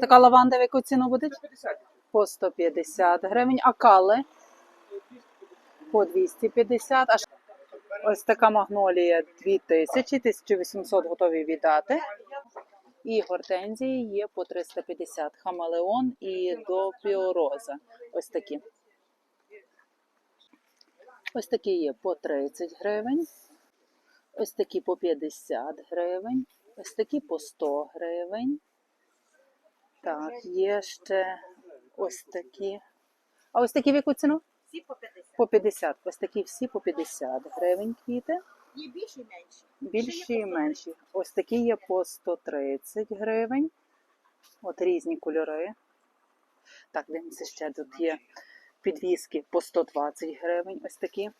Така лаванда в яку ціну буде? По 150 гривень. А кали? По 250. А ось така магнолія 2000, 1800 готові віддати. І гортензії є по 350. Хамелеон і допіороза. Ось такі. Ось такі є по 30 гривень. Ось такі по 50 гривень. Ось такі по 100 гривень. Так, є ще ось такі. А ось такі в яку ціну? Всі по 50. По 50. Ось такі всі по 50 гривень квіти. Є більше і менше. Більші і менші. Ось такі є по 130 гривень. От різні кольори. Так, дивимося ще тут є підвіски по 120 гривень. Ось такі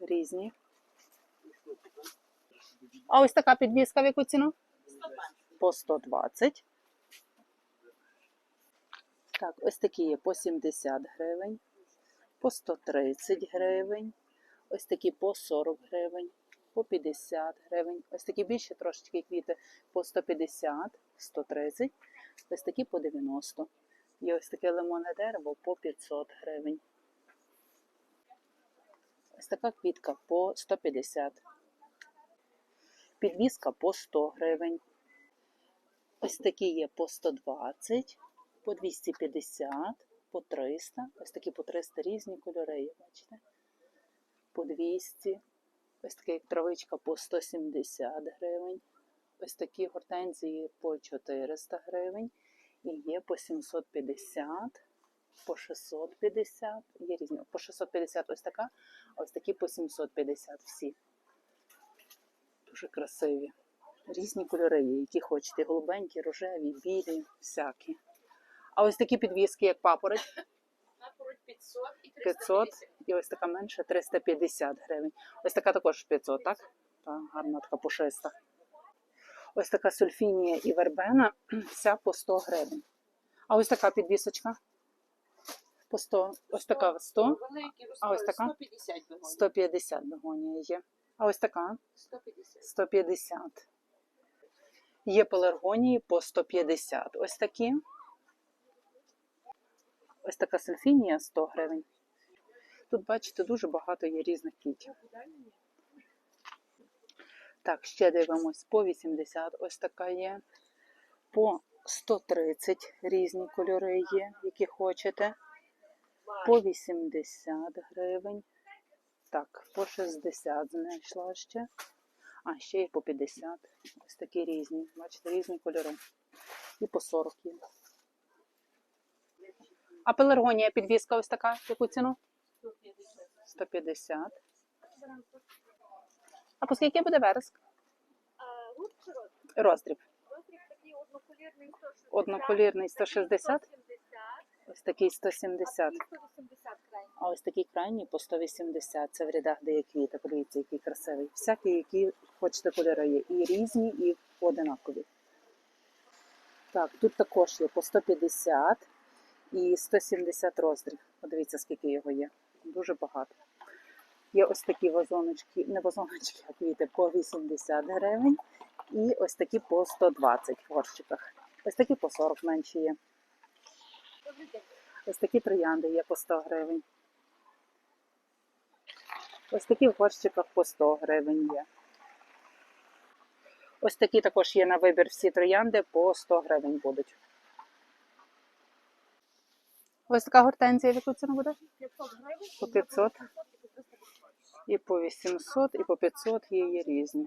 різні. А ось така підвіска в яку ціну? 120. По 120. Так, ось такі є по 70 гривень, по 130 гривень, ось такі по 40 гривень, по 50 гривень, ось такі більші трошечки квіти по 150, 130, ось такі по 90. І ось таке лимонне дерево по 500 гривень. Ось така квітка по 150. Підвіска по 100 гривень. Ось такі є по 120, по 250, по 300. Ось такі по 300 різні кольори бачите? По 200. Ось така як травичка по 170 гривень. Ось такі гортензії по 400 гривень. І є по 750, по 650. Є різні. По 650 ось така, ось такі по 750 всі. Дуже красиві. Різні кольори є, які хочете. Голубенькі, рожеві, білі, всякі. А ось такі підвіски, як папороть, Напороть 500 і 500. І ось така менша 350 гривень. Ось така також 500, так? Так, гарна така пушиста. Ось така сульфінія і вербена, вся по 100 гривень. А ось така підвісочка. По 100. Ось така 100, А ось така? 150 150 бегонія є. А ось така 150. 150. Є пеларгонії по 150. Ось такі. Ось така сульфінія 100 гривень. Тут, бачите, дуже багато є різних квітів. Так, ще дивимось по 80. Ось така є. По 130 різні кольори є, які хочете. По 80 гривень. Так, по 60 знайшла ще. А ще є по 50. Ось такі різні. Бачите, різні кольори. І по 40 є. А пеларгонія підвіска ось така. Яку ціну? 150. А по скільки буде вереск? А. Роздріб. Одноколірний 160. Одноколірний 160. Ось такий 170. І 180 крайній. А ось такий крайній по 180. Це в рядах, де є квіти. Подивіться, який красивий. Всякі, які хочете кольори є. І різні, і одинакові. Так, тут також є по 150 і 170 роздріб. Подивіться, скільки його є. Дуже багато. Є ось такі вазоночки, не вазоночки, а квіти по 80 гривень. І ось такі по 120 в горщиках. Ось такі по 40 менші є. Ось такі троянди є по 100 гривень. Ось такі в горщиках по 100 гривень є. Ось такі також є на вибір всі троянди по 100 гривень будуть. Ось така гортензія, в яку ціну буде? 500. По 500. і по 350. І по 800, і по 500 є, є різні.